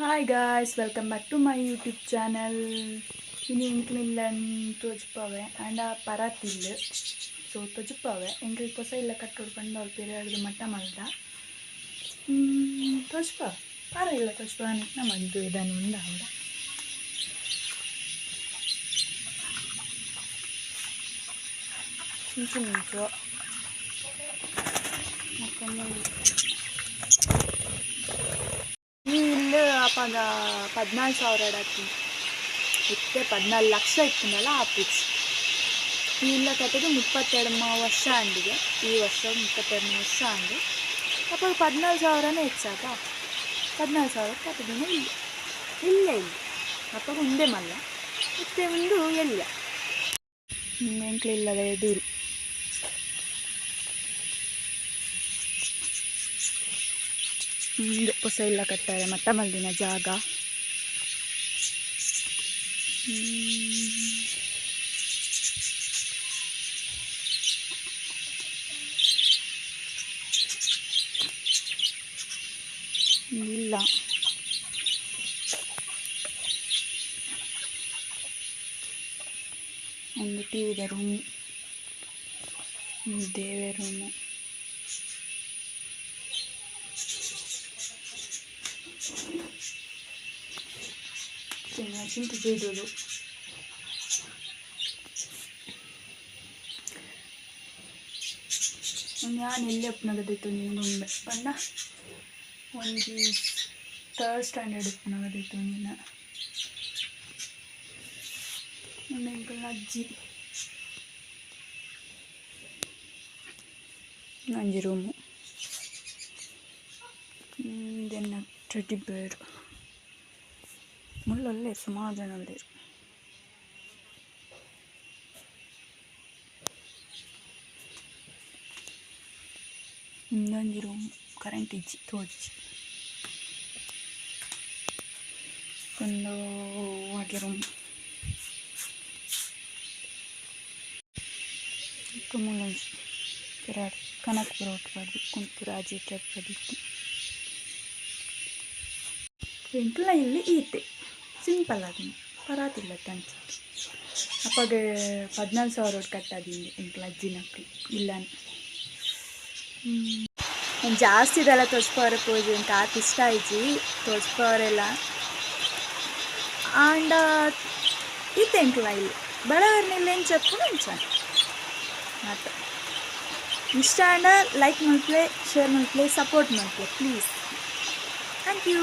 Hi guys welcome back to my YouTube channel ಇನ್ನು ಇಂಕ್ಲಿಲ್ಲನ್ ತೋಜ್ಪಾವೆ and ಆ ಪರಾತಿಲ್ಲು ಸೊ ತೋಜ್ಪಾವೆ ಎಂಕ್ಲು ಹೊಸ ಇಲ್ಲ ಕಟ್ಟೊಡ್ಕೊಂಡು ಅವ್ರ ಪೀರಿಯಡ್ ಮಟ್ಟ ಮಲ್ದ ತೋಜಪ್ಪ ಪರ ಇಲ್ಲ ತೋಜ್ಪಾವೆ ಅಂತ ಮದ್ದು ಇದನ್ನು ಇಂಚು ಮಿಂಚು ಮತ್ತೆ ಅಪ್ಪಾಗ ಪದ್ನಾಲ್ಕು ಸಾವಿರ ಇಡತ್ತಿ ಇತ್ತೆ ಪದ್ನಾಲ್ಕು ಲಕ್ಷ ಇತ್ತನಲ್ಲ ಆ ಈ ಇಲ್ಲ ಕಟ್ಟಿದ್ದು ಮುಪ್ಪತ್ತೆರಡು ವರ್ಷ ಅಂಡಿಗೆ ಈ ವರ್ಷ ಮುಪ್ಪತ್ತೆರಡು ವರ್ಷ ಅಂಡಿ ಅಪ್ಪ ಪದ್ನಾಲ್ಕು ಸಾವಿರನೇ ಹೆಚ್ಚಾಕ ಪದ್ನಾಲ್ಕು ಸಾವಿರ ಕಟ್ಟಿದ್ದೀನಿ ಇಲ್ಲ. ಇಲ್ಲೇ, ಇಲ್ಲ. ಅಪ್ಪ ಉಂಡೆ ಮಲ್ಲ. ಮತ್ತೆ ಒಂದು ಎಲ್ಲ ಎಂಕ್ಲಿಲ್ಲದೆ ದೂರು. ಹಿಂಗೆ ಹೊಸ ಇಲ್ಲ ಕಟ್ಟಾರೆ ಮಟ್ಟ ಮಲ್ಲಿನ ಜಾಗ. ಇಲ್ಲ. ಒಂದು ಟಿ ವಿದ ರೂಮು ದೇವರ ರೂಮು. ಚಿಂತೆ ಇಡೋದು ನಾನು ಎಲ್ಲಿ ಉಪ್ನಾಗದಿತ್ತು ನೀನು ಬಣ್ಣ. ಒಂದು ಥರ್ಡ್ ಸ್ಟ್ಯಾಂಡರ್ಡ್ ಉಪ್ನಾಗದಿತ್ತು ನೀನು. ನನ್ನ ಅಂಕಲ್ನ ಅಜ್ಜಿ. ನಂಜಿ ರೂಮು ದೆನ್ನ ನಟ್ಟಿ ಬೇರ್ ಮುಳ್ಳಲ್ಲೇ ಸುಮಾರು ಜನ ಇದ್ದೀರು ಇನ್ನೊಂದು ರೂಮ್ ಕರೆಂಟ್ ಇಜ್ಜಿ ತೋಜಿ ಒಂದು ಅಡ್ಲ ರೂಮ್ ಮುಳ್ಳಂಜಿ ಪಿರಾಡ್ ಕನಕಪುರ ಒಟ್ಟು ಕುಂತು ರಾಜಿ ಟೆಪ್ಪದಿತ್ತು ಎಂಕ್ಲ ಇಲ್ಲಿ ಈತೆ ಸಿಂಪಲ್ ಆಗಿ ಪರಾತಿಲ್ಲ ತಂಚ ಅಪ್ಪಗೆ ಪದ್ನಾಲ್ಕು ಸಾವಿರ ಒಟ್ಟು ಕಟ್ಟದಿಂದ ಎಂಕ್ಲ ಅಜ್ಜಿನಕ್ಕೆ ಇಲ್ಲ నేను ಜಾಸ್ತಿ ಇದೆಲ್ಲ ತೋರಿಸ್ಕೋರೆ ಪೂಜೆ ಅಂತ ಆತ ಇಷ್ಟ ಆಯ್ತು ತೋರಿಸ್ಕೋರೆಲ್ಲ ಆಂಡ ಇತ್ತೆ ಎಂಕ್ಲ ಇಲ್ಲಿ ಬಡವರ್ನಿಲ್ಲ ಏನು చెప్పుకుని ఉంచాను ಆತ ಇಷ್ಟ ಆಂಡ ಲೈಕ್ ಮಾಡ್ಪ್ಲೆ ಶೇರ್ ಮಾಡ್ಪ್ಲೆ ಸಪೋರ್ಟ್ ಮಾಡ್ಪ್ಲೆ ಪ್ಲೀಸ್ ಥ್ಯಾಂಕ್ ಯು